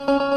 แ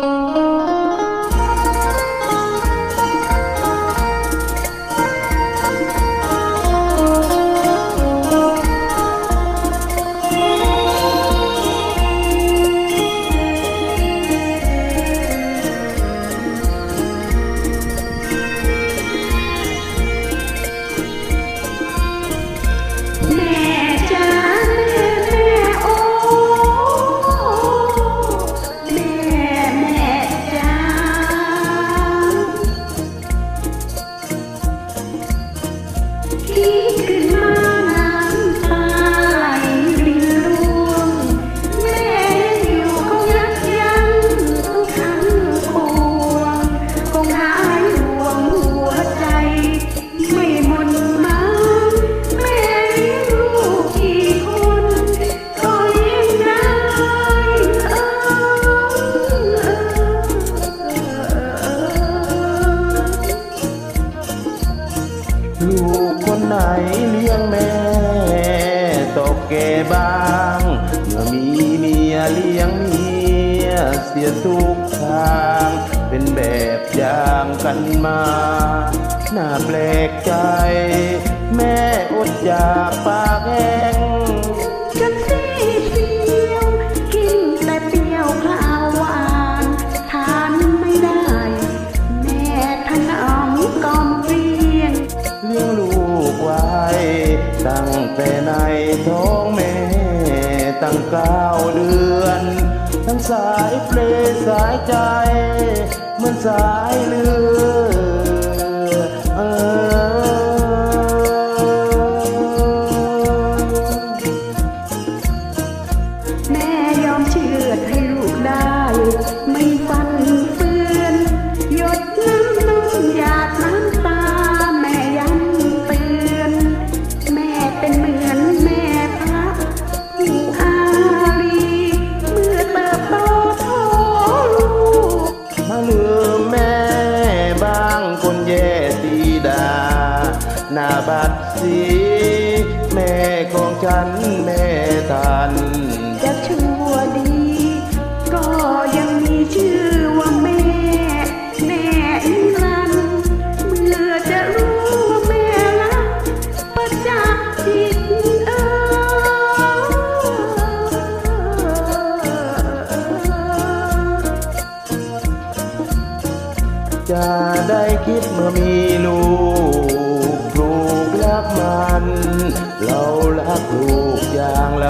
เลี้ยงแม่ตกแก่บ้างเมื่อมีเมียเลี้ยงเมียเสียทุกทาง เป็นแบบอย่างกันมาน่าแปลกใจ แม่อดอยากปากแห้ง ตั้งแต่ในท้องแม่ตั้งเก้าเดือน ทั้งสายเปลสายใจ เหมือนสายเลือ หน้าบัดสี แม่ของฉันแม่ทัน จะชั่วดี ก็ยังมีชื่อว่าแม่ แม่นิรันดร์เมื่อจะรู้ว่าแม่รักประจักษ์จิตเออ จะได้คิดเมื่อมีลูกลูกรักมัน เรารักลูกอย่างไร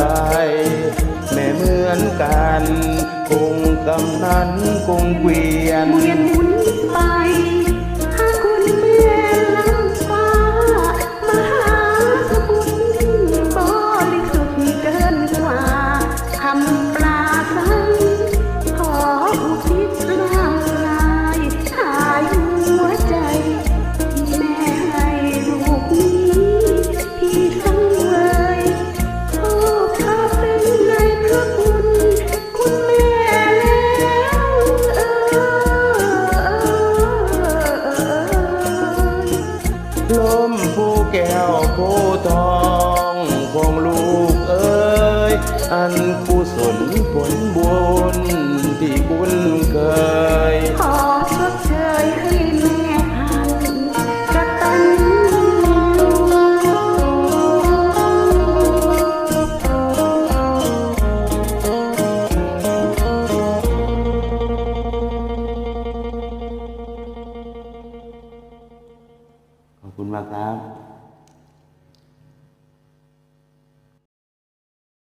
แม่เหมือนกัน คงกำนั้นคงเกวียน อันกุศลผลบุญที่คุณเคย ขอชดเชยให้แม่ทันกตัญญูขอบคุณมากครับ